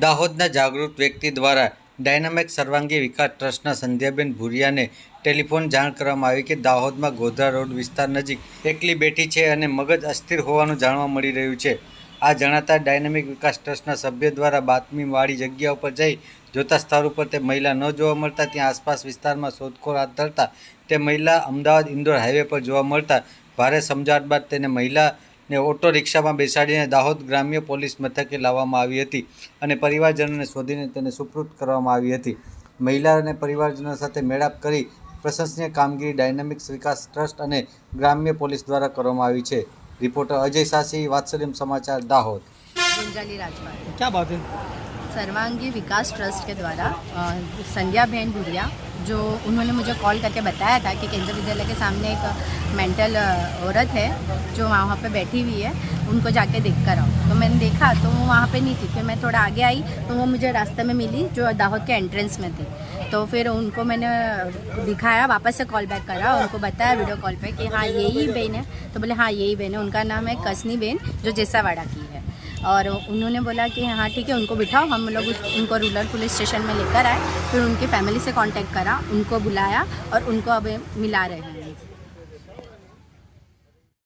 દાહોદના જાગૃત વ્યક્તિ દ્વારા ડાયનામિક સર્વાંગી વિકાસ ટ્રસ્ટના સંધ્યાબેન ભુરિયાને ટેલિફોન જાણ કરવામાં આવી કે દાહોદમાં ગોધરા રોડ વિસ્તાર નજીક એકલી બેઠી છે અને મગજ અસ્થિર હોવાનું જાણવા મળી રહ્યું છે. આ જણાતા ડાયનામિક વિકાસ ટ્રસ્ટના સભ્ય દ્વારા બાતમીવાળી જગ્યા ઉપર જઈ જોતા સ્થળ ઉપર તે મહિલા ન જોવા મળતા, ત્યાં આસપાસ વિસ્તારમાં શોધખોળ હાથ ધરતા, તે મહિલા અમદાવાદ ઇન્દોર હાઈવે પર જોવા મળતા, ભારે સમજાવટ બાદ તેને મહિલાને ઓટો રિક્ષામાં બેસાડીને દાહોદ ગ્રામ્ય પોલીસ મથકે લાવવામાં આવી હતી અને પરિવારજનોને શોધીને તેને સુપૃત કરવામાં આવી હતી મહિલા અને પરિવારજનો સાથે મેળાપ કરી પ્રશંસનીય કામગીરી ડાયનામિક્સ વિકાસ ટ્રસ્ટ અને ગ્રામ્ય પોલીસ દ્વારા કરવામાં આવી છે રિપોર્ટર અજય સાસી વાત્સલ્યમ સમાચાર દાહોદ गुंजाली राजपाल क्या बात है सर्वांगी विकास ट्रस्ट के द्वारा अ, संध्या बहन भूरिया जो उन्होंने मुझे कॉल करके बताया था कि केंद्रीय विद्यालय के सामने एक मेंटल औरत है, जो वहाँ पे बैठी हुई है, उनको जाके देख कर आओ। तो मैंने देखा तो वो वहाँ पे नहीं थी। फिर मैं थोड़ा आगे आई तो वो मुझे रास्ते में मिली, जो दाहोद के एंट्रेंस में थी। तो फिर उनको मैंने दिखाया, वापस से कॉल बैक करा, उनको बताया वीडियो कॉल पे कि हाँ यही बहन है। तो बोले हाँ यही बहन है। उनका नाम है कसनी बहन, जो जैसावाड़ा की है। और उन्होंने बोला कि हाँ ठीक है उनको बिठाओ हम लोग उस, उनको रूरल पुलिस स्टेशन में लेकर आए फिर उनकी फैमिली से कांटेक्ट करा उनको बुलाया और उनको अब मिला रहे हैं